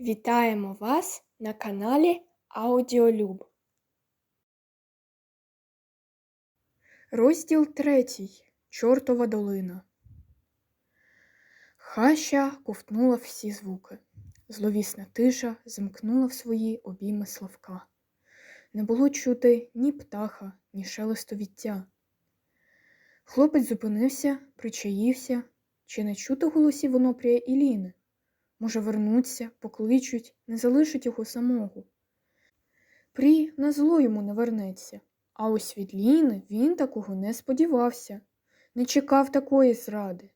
Вітаємо вас на каналі Аудіолюб. Розділ третій. Чортова долина. Хаща ковтнула всі звуки. Зловісна тиша замкнула в свої обійми Славка. Не було чути ні птаха, ні шелесту віття. Хлопець зупинився, причаївся, чи не чути голосів Онопрія і Ліни. Може, вернуться, покличуть, не залишать його самого. Прі на зло йому не вернеться, а ось від Ліни він такого не сподівався, не чекав такої зради.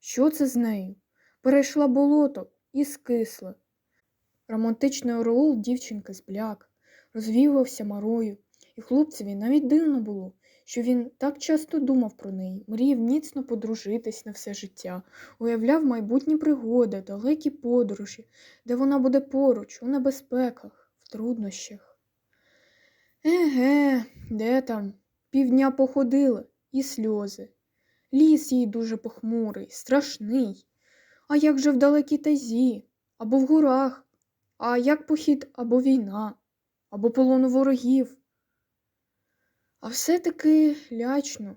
Що це з нею? Перейшла болото і скисла. Романтичний ореол дівчинки збляк, розвівався марою, і хлопцеві навіть дивно було, що він так часто думав про неї, мріяв міцно подружитись на все життя, уявляв майбутні пригоди, далекі подорожі, де вона буде поруч, у небезпеках, в труднощах. Еге, де там? Півдня походили і сльози. Ліс їй дуже похмурий, страшний. А як же в далекій тазі, або в горах, а як похід або війна, або полону ворогів. А все-таки лячно,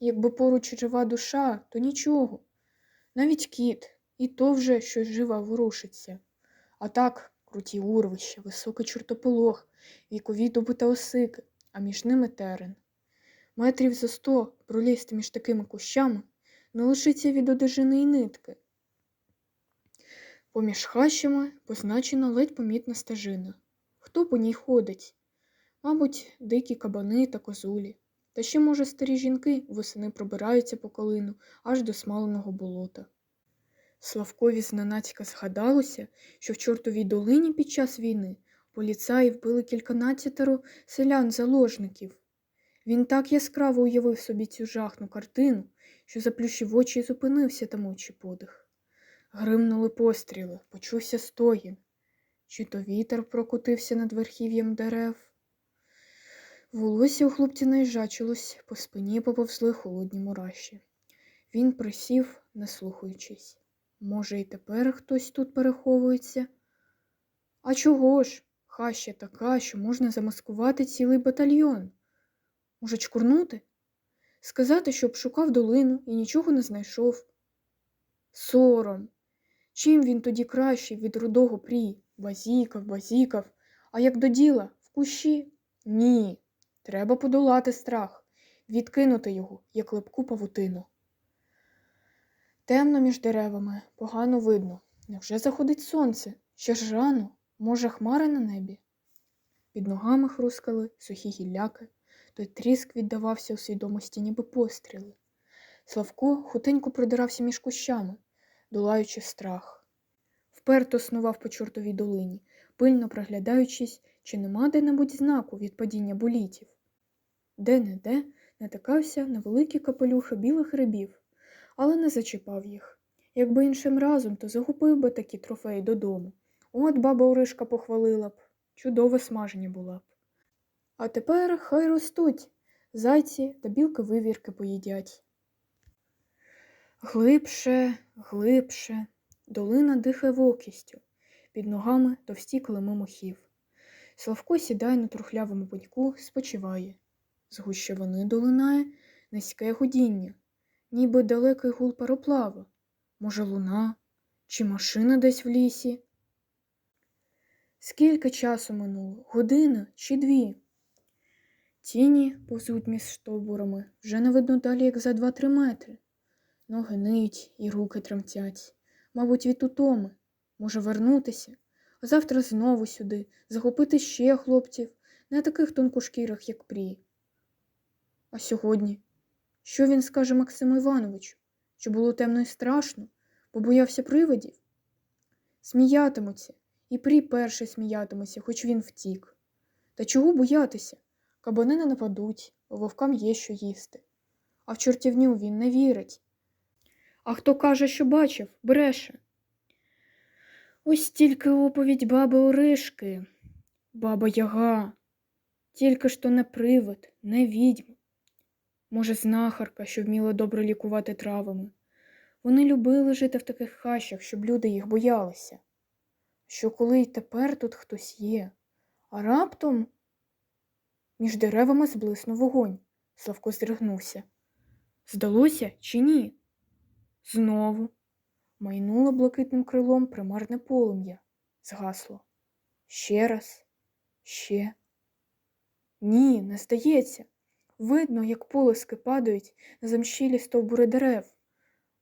якби поруч жива душа, то нічого. Навіть кіт, і то вже щось жива ворушиться. А так круті урвища, високий чортополох, вікові дуби та осики, а між ними терен. Метрів за сто пролізти між такими кущами не лишиться від одежини й нитки. Поміж хащами позначена ледь помітна стежина. Хто по ній ходить? Мабуть, дикі кабани та козулі. Та ще, може, старі жінки восени пробираються по колину аж до смаленого болота. Славкові зненацька згадалося, що в чортовій долині під час війни поліцаї вбили кільканадцятеро селян-заложників. Він так яскраво уявив собі цю жахну картину, що заплющив очі і зупинився тамучи подих. Гримнули постріли, почувся стогін. Чи то вітер прокотився над верхів'ям дерев. Волосся у хлопця наїжачилось, по спині поповзли холодні мураші. Він присів, наслухаючись. Може, і тепер хтось тут переховується? А чого ж? Хаща така, що можна замаскувати цілий батальйон. Може, чкурнути? Сказати, щоб шукав долину і нічого не знайшов. Сором. Чим він тоді кращий від рудого прі? Базікав, базікав, а як до діла в кущі? Ні. Треба подолати страх, відкинути його, як липку павутину. Темно між деревами, погано видно. Невже заходить сонце? Ще ж рано, може, хмари на небі? Під ногами хрускали сухі гілляки, той тріск віддавався у свідомості, ніби постріли. Славко хутенько придирався між кущами, долаючи страх. Вперто снував по чортовій долині, пильно приглядаючись, чи нема де-небудь знаку від падіння болітів. Де-не-де натикався на великі капелюхи білих рибів, але не зачіпав їх. Якби іншим разом, то загубив би такі трофеї додому. От баба Оришка похвалила б, чудове смаження була б. А тепер хай ростуть, зайці та білки вивірки поїдять. Глибше, глибше, долина дихає вокістю, під ногами товсті клими мохів. Славко сідає на трухлявому пеньку, спочиває. З гущовини долинає низьке гудіння, ніби далекий гул пароплава, може, луна чи машина десь в лісі. Скільки часу минуло? Година чи дві? Тіні повзуть між стовбурами, вже не видно далі, як за два-три метри. Ноги ниють і руки тремтять. Мабуть, від утоми. Може вернутися, а завтра знову сюди, захопити ще хлопців, не таких тонкошкірих, як прій. А сьогодні? Що він скаже Максиму Івановичу? Що було темно і страшно, побоявся привидів? Сміятимуться, і прій перший сміятиметься, хоч він втік. Та чого боятися? Кабани не нападуть, вовкам є що їсти. А в чортівню він не вірить. А хто каже, що бачив, бреше. Ось тільки оповідь баби Оришки, баба Яга, тільки ж то не привид, не відьма. Може, знахарка, що вміла добре лікувати травами. Вони любили жити в таких хащах, щоб люди їх боялися. що коли й тепер тут хтось є, а раптом між деревами зблиснув вогонь. Славко здригнувся. Здалося чи ні? Знову майнуло блакитним крилом примарне полум'я, згасло. Ще раз, ще. Ні, не здається. Видно, як полиски падають на замщілі стовбури дерев.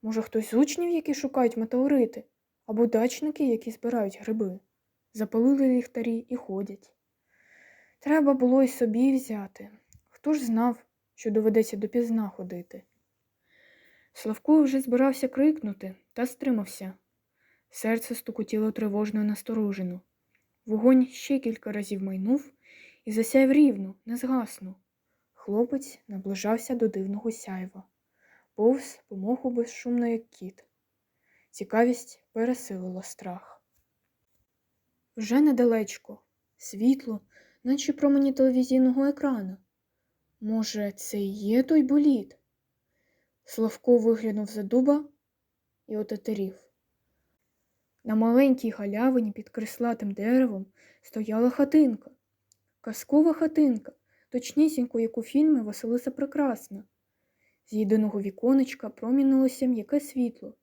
Може, хтось з учнів, які шукають метеорити, або дачники, які збирають гриби. Запалили ліхтарі і ходять. Треба було й собі взяти. Хто ж знав, що доведеться допізна ходити. Славко вже збирався крикнути та стримався. Серце стукотіло тривожно насторожено. Вогонь ще кілька разів майнув і засяяв рівно, не згаснув. Хлопець наближався до дивного сяйва, повз помоху безшумно, як кіт. Цікавість пересилила страх. Вже недалечко, світло, наче промені телевізійного екрана. Може, це і є той боліт? Славко виглянув за дуба і отетерів. На маленькій галявині під крислатим деревом стояла хатинка. Казкова хатинка, точнісінько, як у фільмі Василиса Прекрасна. З єдиного віконечка промінилося м'яке світло,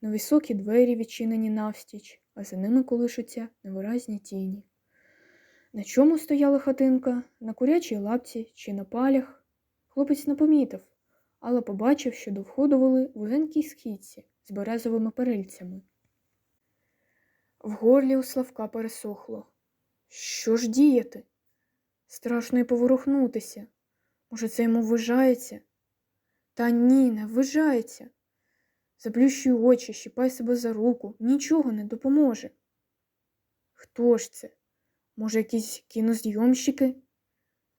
на високі двері відчинені навстіч, а за ними колишуться невиразні тіні. На чому стояла хатинка, на курячій лапці чи на палях, хлопець не помітив, але побачив, що до входу вели вузенькій східці з березовими перильцями. В горлі у Славка пересохло. Що ж діяти? Страшно й поворухнутися. Може, це йому ввижається? Та ні, не ввижається. Заплющуй очі, щіпай себе за руку, нічого не допоможе. Хто ж це? Може, якісь кінозйомщики?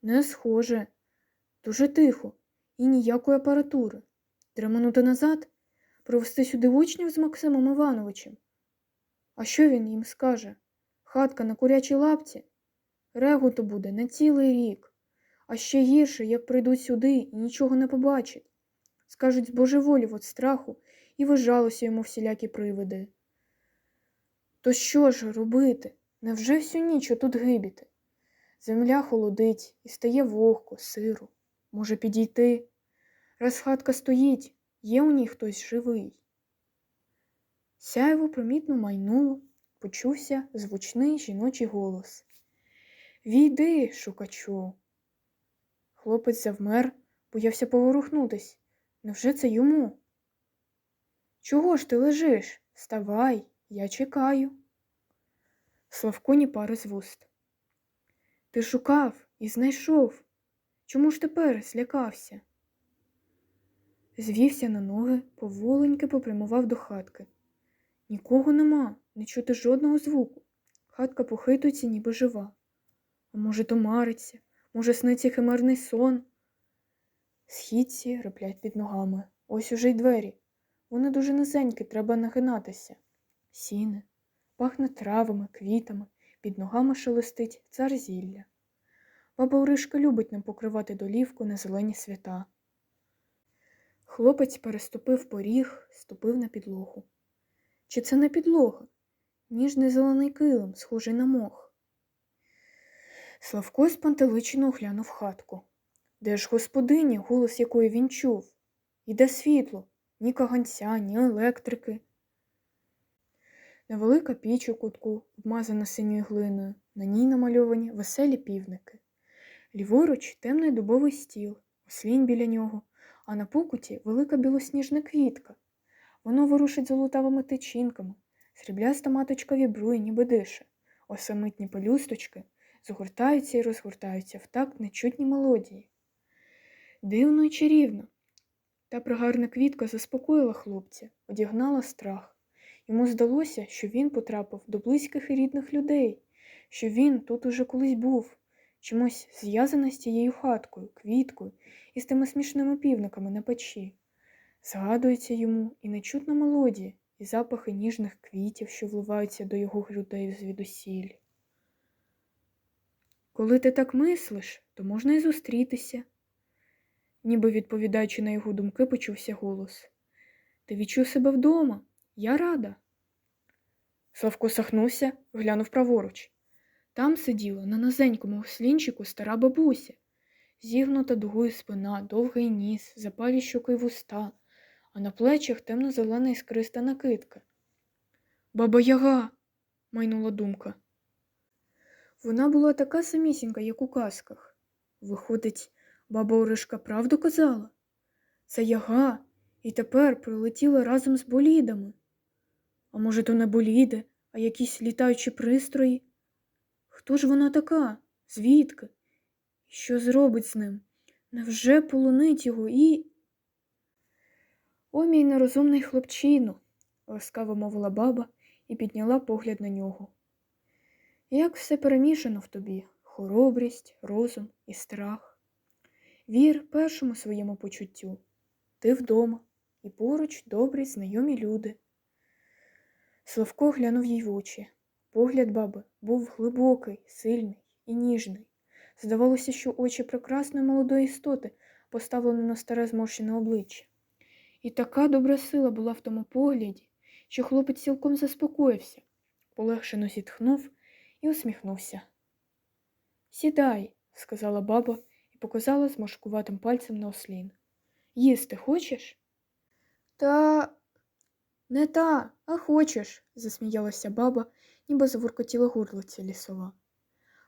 Не схоже, дуже тихо і ніякої апаратури. Дреманути назад, провести сюди учнів з Максимом Івановичем. А що він їм скаже? Хатка на курячій лапці? Реготу буде на цілий рік. А ще гірше, як прийдуть сюди і нічого не побачать. Скажуть, збожеволів від страху і вижалося йому всілякі привиди. То що ж робити? Невже всю ніч отут гибіти? Земля холодить і стає вогко, сиро. Може, підійти? Раз хатка стоїть, є у ній хтось живий. Сяйво примітно майнуло, почувся звучний жіночий голос. Війди, шукачу. Хлопець завмер, боявся поворухнутись. Невже це йому? Чого ж ти лежиш? Вставай, я чекаю. Славко ні пари з вуст. Ти шукав і знайшов. Чому ж тепер злякався? Звівся на ноги, поволеньки попрямував до хатки. Нікого нема, не чути жодного звуку. Хатка похитується, ніби жива. А може, то мариться, може, сниться химерний сон. Східці реплять під ногами. Ось уже й двері. Вони дуже низенькі, треба нагинатися. Сіни, пахне травами, квітами, під ногами шелестить цар зілля. Баба Оришка любить нам покривати долівку на зелені свята. Хлопець переступив поріг, ступив на підлогу. Чи це не підлога? Ніжний зелений килим, схожий на мох. Славко спантеличено оглянув хатку. Де ж господиня, голос якої він чув? Іде світло, ні каганця, ні електрики. Невелика піч у кутку, обмазана синьою глиною, на ній намальовані веселі півники. Ліворуч темний дубовий стіл, ослінь біля нього, а на покуті велика білосніжна квітка. Воно ворушить золотавими тичинками, срібляста маточка вібрує, ніби дише, осамитні пелюсточки згортаються і розгортаються в такт нечутні мелодії. Дивно й чарівно. Та пригарна квітка заспокоїла хлопця, одігнала страх. Йому здалося, що він потрапив до близьких і рідних людей, що він тут уже колись був, чимось зв'язаний з тією хаткою, квіткою і з тими смішними півниками на печі. Згадується йому і нечутна мелодія, і запахи ніжних квітів, що вливаються до його грудей звідусіль. Коли ти так мислиш, то можна й зустрітися. Ніби відповідаючи на його думки, почувся голос. Ти відчув себе вдома. Я рада. Славко сахнувся, глянув праворуч. Там сиділа на низенькому ослінчику стара бабуся. Зігнута дугою спина, довгий ніс, запалі щоки й вуста, а на плечах темно-зелена іскриста накидка. Баба Яга, майнула думка. Вона була така самісінька, як у казках. Виходить, баба Оришка правду казала? Це яга, і тепер прилетіла разом з болідами. А може, то не боліди, а якісь літаючі пристрої? Хто ж вона така? Звідки? Що зробить з ним? Невже полонить його і. О, мій нерозумний хлопчину, ласкаво мовила баба і підняла погляд на нього. Як все перемішано в тобі хоробрість, розум і страх. Вір першому своєму почуттю. Ти вдома, і поруч добрі знайомі люди. Славко глянув їй в очі. Погляд баби був глибокий, сильний і ніжний. Здавалося, що очі прекрасної молодої істоти поставлені на старе зморщене обличчя. І така добра сила була в тому погляді, що хлопець цілком заспокоївся, полегшено зітхнув і усміхнувся. Сідай, сказала баба і показала зморшкуватим пальцем на ослін. Їсти хочеш? Та не та, а хочеш, засміялася баба, ніби заворкотіла горлиця лісова.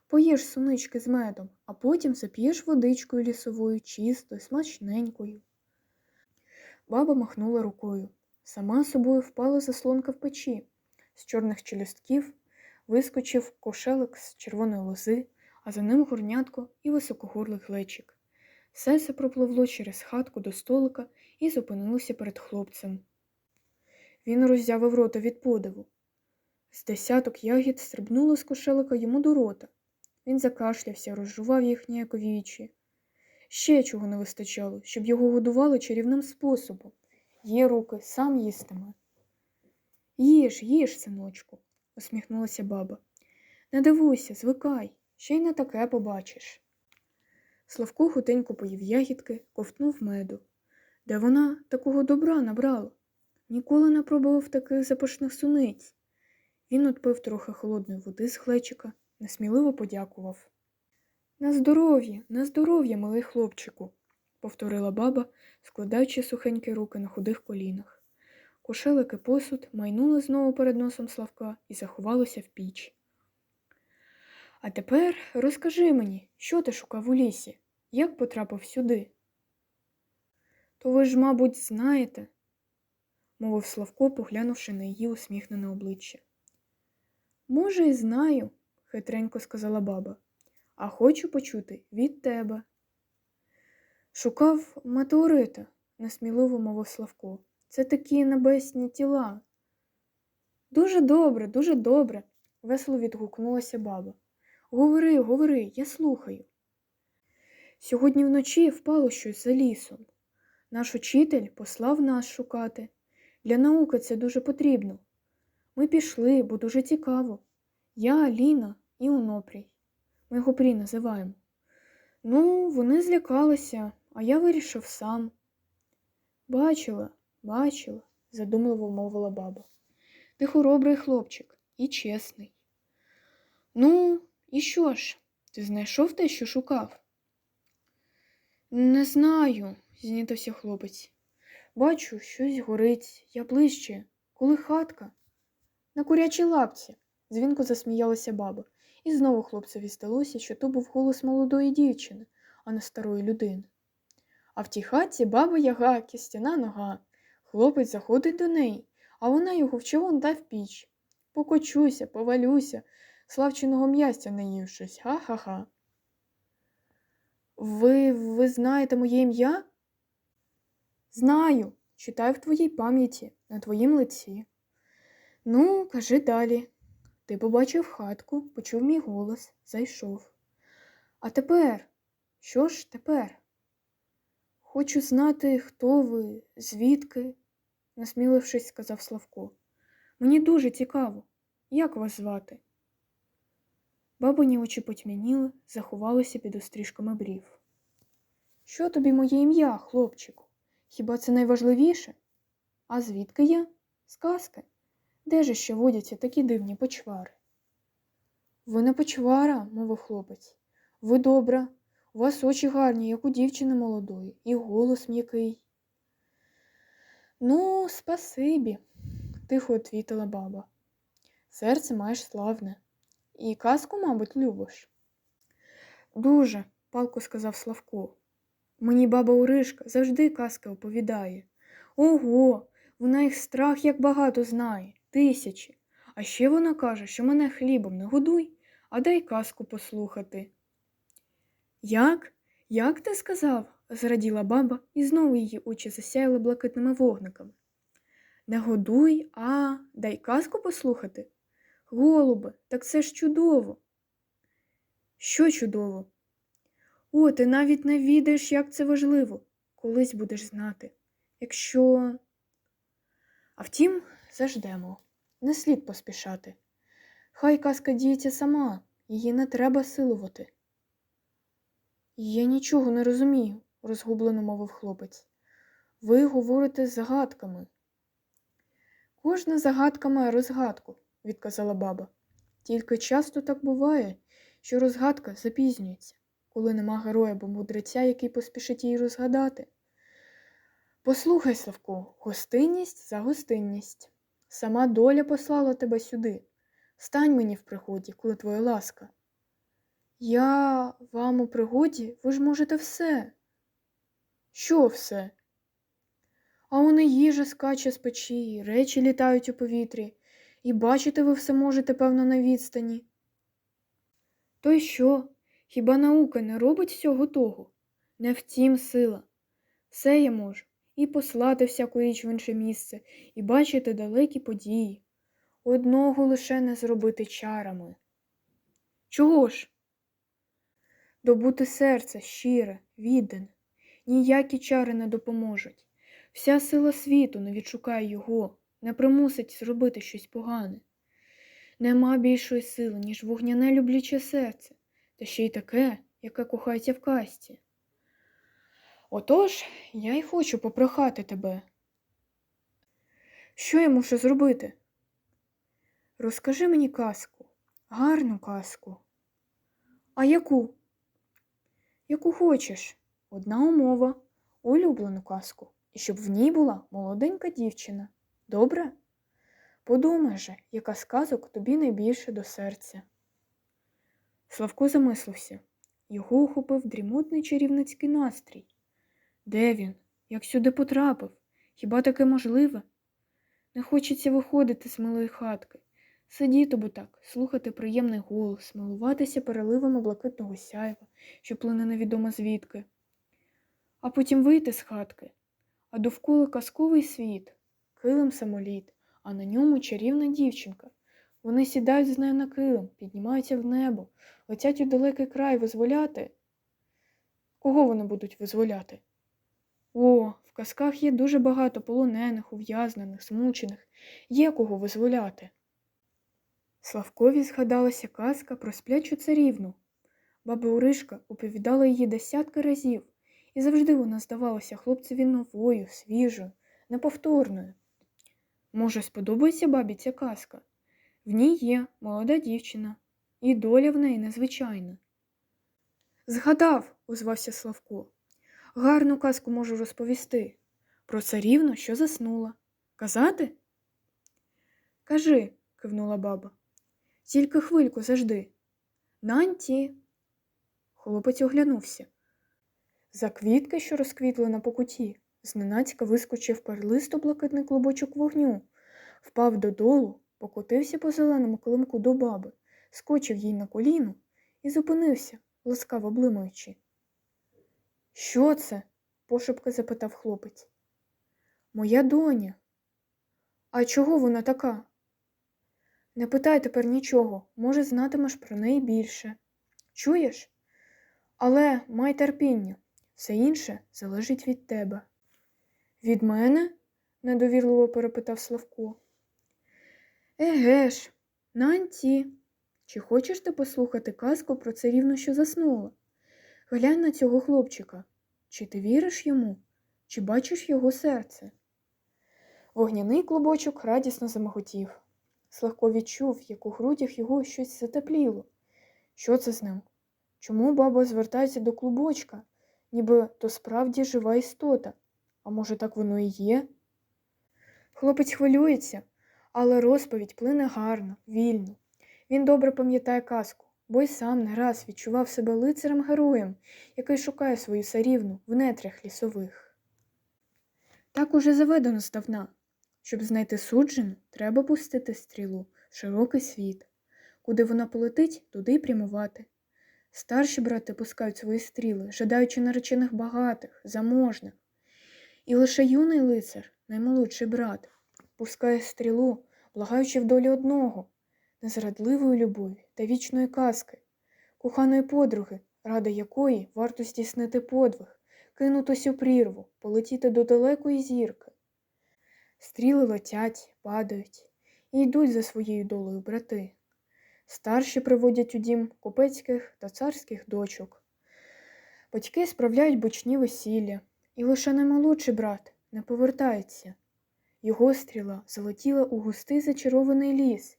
Поїж сунички з медом, а потім зап'єш водичкою лісовою, чистою, смачненькою. Баба махнула рукою. Сама собою впала заслонка в печі. З чорних челюстків вискочив кошелик з червоної лози, а за ним горнятко і високогорлий глечик. Все пропливло через хатку до столика і зупинилося перед хлопцем. Він роззявив рота від подиву. З десяток ягід стрибнуло з кошелика йому до рота. Він закашлявся, розжував їх ніяковіючи. Ще чого не вистачало, щоб його годували чарівним способом. Є руки, сам їстиме. Їж, їж, синочку, усміхнулася баба. Не дивуйся, звикай, ще й не таке побачиш. Славко хутенько поїв ягідки, ковтнув меду. Де вона такого добра набрала? Ніколи не пробував таких запашних суниць. Він отпив трохи холодної води з глечика, несміливо подякував. На здоров'я, на здоров'я, малий хлопчику, повторила баба, складаючи сухенькі руки на худих колінах. Кошелик і посуд майнули знову перед носом Славка і заховалося в піч. А тепер розкажи мені, що ти шукав у лісі, як потрапив сюди? То ви ж, мабуть, знаєте, мовив Славко, поглянувши на її усміхнене обличчя. Може, і знаю, хитренько сказала баба, а хочу почути від тебе. Шукав метеорита, несміливо мовив Славко. Це такі небесні тіла. Дуже добре, дуже добре, весело відгукнулася баба. Говори, говори, я слухаю. Сьогодні вночі впало щось за лісом. Наш учитель послав нас шукати. Для науки це дуже потрібно. Ми пішли, бо дуже цікаво. Я, Ліна і Онопрій. Ми його Прі називаємо. Ну, вони злякалися, а я вирішив сам. Бачила, бачила, задумливо мовила баба. Ти хоробрий хлопчик і чесний. Ну, і що ж? Ти знайшов те, що шукав? Не знаю, знітився хлопець. Бачу, щось горить, я ближче, коли хатка. На курячій лапці, дзвінко засміялася баба, і знову хлопцеві здалося, що то був голос молодої дівчини, а не старої людини. А в тій хаті баба яга, кістяна нога. Хлопець заходить до неї, а вона його в човон та в піч. Покочуся, повалюся, славченого м'ястя не ївшись, ха-ха-ха. Ви, ви знаєте моє ім'я? Знаю, читаю в твоїй пам'яті, на твоїм лиці. Ну, кажи далі. Ти побачив хатку, почув мій голос, зайшов. А тепер, що ж тепер? Хочу знати, хто ви, звідки, насмілившись, сказав Славко. Мені дуже цікаво, як вас звати? Бабині очі потьмяніли, заховалися під острішками брів. Що тобі моє ім'я, хлопчику? Хіба це найважливіше? А звідки я? Сказки. Де же ще водяться такі дивні почвари? Ви не почвара, мовив хлопець. Ви добра, у вас очі гарні, як у дівчини молодої, і голос м'який. Ну, спасибі, тихо відвітила баба. Серце маєш славне. І казку, мабуть, любиш. Дуже, палко сказав Славко. Мені баба Уришка завжди казки оповідає. Ого, вона їх страх як багато знає, тисячі. А ще вона каже, що мене хлібом не годуй, а дай казку послухати. Як? Як ти сказав? зраділа баба, і знову її очі засяяли блакитними вогниками. Не годуй, а дай казку послухати. Голубе, так це ж чудово. Що чудово? О, ти навіть не відаєш, як це важливо. Колись будеш знати. Якщо. А втім, заждемо. Не слід поспішати. Хай казка діється сама, її не треба силувати. Я нічого не розумію, розгублено мовив хлопець. Ви говорите з загадками. Кожна загадка має розгадку, відказала баба. Тільки часто так буває, що розгадка запізнюється, коли нема героя або мудреця, який поспішить її розгадати. Послухай, Славко, гостинність за гостинність. Сама доля послала тебе сюди. Стань мені в пригоді, коли твоя ласка. Я вам у пригоді, ви ж можете все. Що все? А он і їжа скаче з печі, речі літають у повітрі, і бачити ви все можете, певно, на відстані. То й що? Хіба наука не робить всього того? Не втім сила. Все я можу і послати всяку річ в інше місце, і бачити далекі події. Одного лише не зробити чарами. Чого ж? Добути серце щире, віддане, ніякі чари не допоможуть. Вся сила світу не відшукає його, не примусить зробити щось погане. Нема більшої сили, ніж вогняне любляче серце, та ще й таке, яке кохається в касті. Отож, я й хочу попрохати тебе. Що я мушу зробити? Розкажи мені казку, гарну казку. А яку? Яку хочеш. Одна умова, улюблену казку, і щоб в ній була молоденька дівчина. Добре? Подумай же, яка з казок тобі найбільше до серця. Славко замислився. Його охопив дрімотний чарівницький настрій. Де він? Як сюди потрапив? Хіба таке можливе? Не хочеться виходити з милої хатки, сидіти бо так, слухати приємний голос, милуватися переливами блакитного сяйва, що плине невідомо звідки, а потім вийти з хатки, а довкола казковий світ, килим самоліт, а на ньому чарівна дівчинка. Вони сідають з нею на килим, піднімаються в небо, летять у далекий край визволяти. Кого вони будуть визволяти? О, в казках є дуже багато полонених, ув'язнених, змучених, є кого визволяти. Славкові згадалася казка про сплячу царівну. Баба Уришка оповідала її десятки разів, і завжди вона здавалася хлопцеві новою, свіжою, неповторною. Може, сподобається бабі ця казка? В ній є молода дівчина, і доля в неї незвичайна. Згадав, озвався Славко. Гарну казку можу розповісти. Про царівну, що заснула. Казати? Кажи, кивнула баба. Тільки хвильку завжди. Нанті. Хлопець оглянувся. За квітки, що розквітли на покуті, зненацька вискочив перлисто блакитний клубочок вогню, впав додолу, покотився по зеленому килимку до баби, скочив їй на коліно і зупинився, ласкаво блимаючи. Що це? пошепки запитав хлопець. Моя доня. А чого вона така? Не питай тепер нічого, може, знатимеш про неї більше. Чуєш? Але май терпіння, все інше залежить від тебе. Від мене? недовірливо перепитав Славко. Еге ж, Нанті, чи хочеш ти послухати казку про царівну, що заснула? Глянь на цього хлопчика. Чи ти віриш йому, чи бачиш його серце? Вогняний клубочок радісно замахотів. Слегко відчув, як у грудях його щось затепліло. Що це з ним? Чому баба звертається до клубочка, ніби то справді жива істота? А може, так воно і є? Хлопець хвилюється, але розповідь плине гарно, вільно. Він добре пам'ятає казку, бо й сам не раз відчував себе лицарем героєм, який шукає свою сарівну в нетрях лісових. Так уже заведено здавна. Щоб знайти суджену, треба пустити стрілу в широкий світ. Куди вона полетить, туди й прямувати. Старші брати пускають свої стріли, жадаючи наречених багатих, заможних. І лише юний лицар, наймолодший брат, пускає стрілу, благаючи в долі одного, незрадливої любові та вічної казки, коханої подруги, ради якої варто здійснити подвиг, кинутись у прірву, полетіти до далекої зірки. Стріли летять, падають і йдуть за своєю долею брати. Старші приводять у дім купецьких та царських дочок. Батьки справляють бучні весілля, і лише наймолодший брат не повертається. Його стріла залетіла у густий зачарований ліс.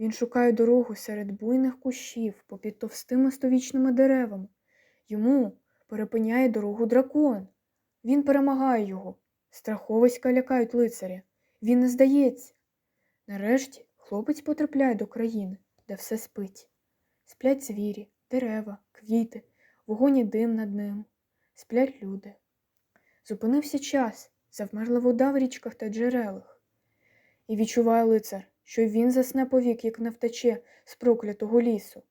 Він шукає дорогу серед буйних кущів попід товстими сtovічними деревами. Йому перепиняє дорогу дракон. Він перемагає його. Страховиська лякають лицаря. Він не здається. Нарешті хлопець потрапляє до країни, де все спить. Сплять звірі, дерева, квіти, вогонь і дим над ним. Сплять люди. Зупинився час, завмерла вода в річках та джерелах. І відчуває лицар, що він засне повік, як не втече з проклятого лісу.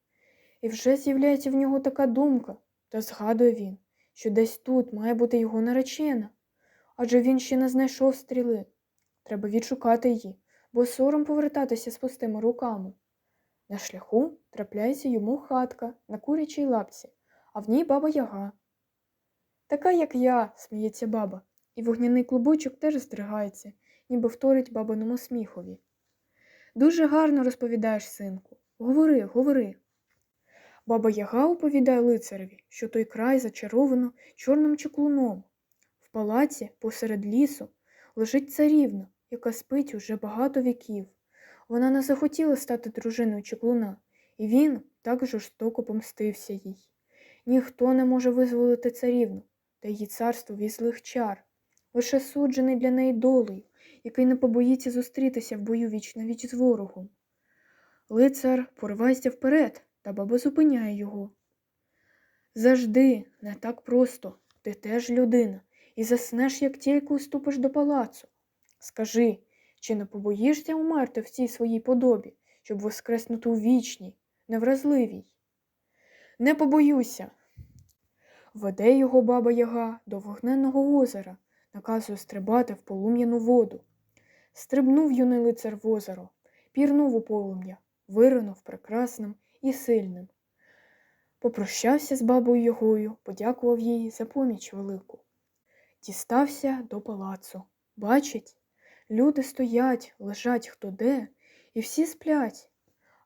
І вже з'являється в нього така думка, та згадує він, що десь тут має бути його наречена. Адже він ще не знайшов стріли. Треба відшукати її, бо сором повертатися з пустими руками. На шляху трапляється йому хатка на курячій лапці, а в ній баба яга. Така, як я, сміється баба, і вогняний клубочок теж здригається, ніби вторить бабиному сміхові. Дуже гарно розповідаєш, синку. Говори, говори. Баба Яга оповідає лицареві, що той край зачаровано чорним чеклуном. В палаці посеред лісу лежить царівна, яка спить уже багато віків. Вона не захотіла стати дружиною чеклуна, і він так жорстоко помстився їй. Ніхто не може визволити царівну та її царство від злих чар, лише суджений для неї долею, який не побоїться зустрітися в бою віч на віч з ворогом. Лицар поривається вперед, та баба зупиняє його. Завжди, не так просто, ти теж людина, і заснеш, як тільки уступиш до палацу. Скажи, чи не побоїшся умерти в цій своїй подобі, щоб воскреснути у вічній, невразливій? Не побоюся. Веде його баба Яга до вогненного озера, наказує стрибати в полум'яну воду. Стрибнув юний лицар в озеро, пірнув у полум'я, виринув прекрасним і сильним. Попрощався з бабою Ягою, подякував їй за поміч велику. Дістався до палацу. Бачить, люди стоять, лежать хто де, і всі сплять.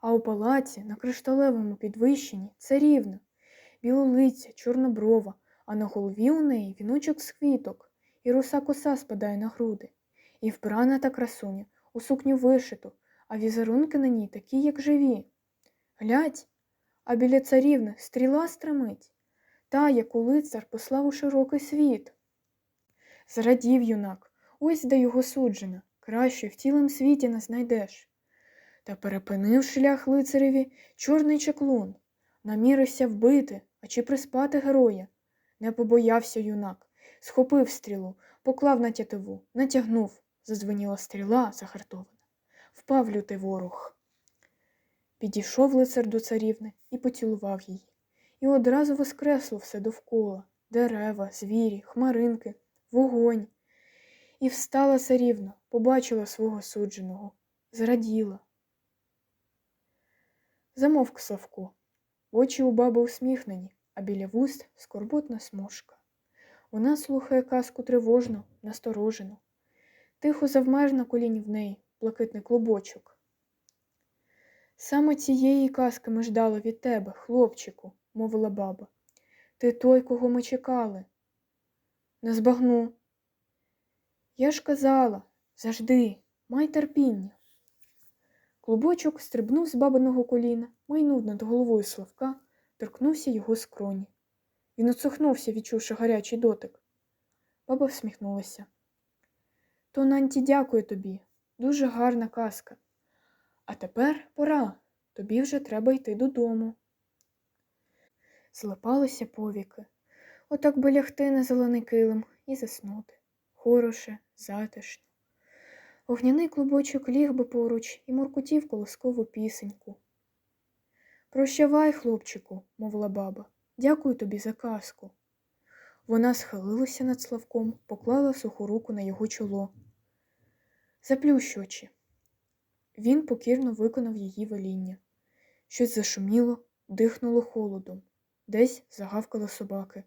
А у палаці на кришталевому підвищенні царівна, білолиця, чорноброва, а на голові у неї віночок з квіток, і руса коса спадає на груди. І вбрана та красуня, у сукню вишиту, а візерунки на ній такі, як живі. Глядь, а біля царівни стріла стремить, та, яку лицар послав у широкий світ. Зрадів юнак, ось де його суджена, краще в цілому світі не знайдеш. Та перепинив шлях лицареві чорний чеклун, намірився вбити, а чи приспати героя. Не побоявся юнак, схопив стрілу, поклав на тятиву, натягнув, зазвеніла стріла захартована. Впав лютий ворог. Підійшов лицар до царівни і поцілував її. І одразу воскресло все довкола дерева, звірі, хмаринки, вогонь. І встала царівна, побачила свого судженого, зраділа. Замовк Савко. Очі у баби усміхнені, а біля вуст скорботна смужка. Вона слухає казку тривожно, насторожено. Тихо завмер на коліні в неї блакитний клубочок. Саме цієї казки ми ждали від тебе, хлопчику, мовила баба. Ти той, кого ми чекали. Не збагну. Я ж казала завжди, май терпіння. Клубочок стрибнув з бабиного коліна, майнув над головою Славка, торкнувся його скроні. Він оцохнувся, відчувши гарячий дотик. Баба всміхнулася. То Нанті дякую тобі. Дуже гарна казка. А тепер пора. Тобі вже треба йти додому. Злипалися повіки. Отак би лягти на зелений килим і заснути. Хороше, затишно. Огняний клубочок ліг би поруч і муркотів колоскову пісеньку. Прощавай, хлопчику, мовила баба, дякую тобі за казку. Вона схилилася над Славком, поклала суху руку на його чоло. Заплющ очі. Він покірно виконав її веління. Щось зашуміло, дихнуло холодом, десь загавкали собаки.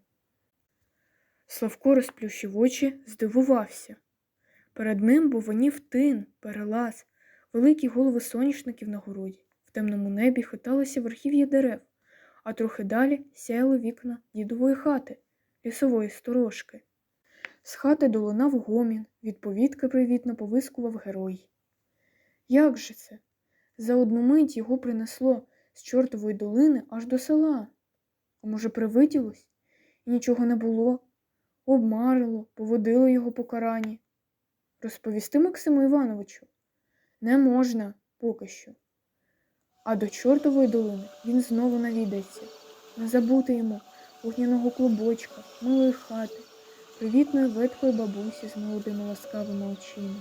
Славко розплющив очі, здивувався. Перед ним бовонів тин, перелаз, великі голови соняшників на городі. В темному небі хиталися верхів'я дерев, а трохи далі сяяли вікна дідової хати, лісової сторожки. З хати долинав гомін, від повітки привітно повискував герой. Як же це? За одну мить його принесло з чортової долини аж до села. А може, привиділось? І нічого не було, обмарило, поводило його по карані. Розповісти Максиму Івановичу не можна поки що. А до чортової долини він знову навідається, не забути йому вогняного клубочка, милої хати, привітної ветхої бабусі з молодими ласкавими очима.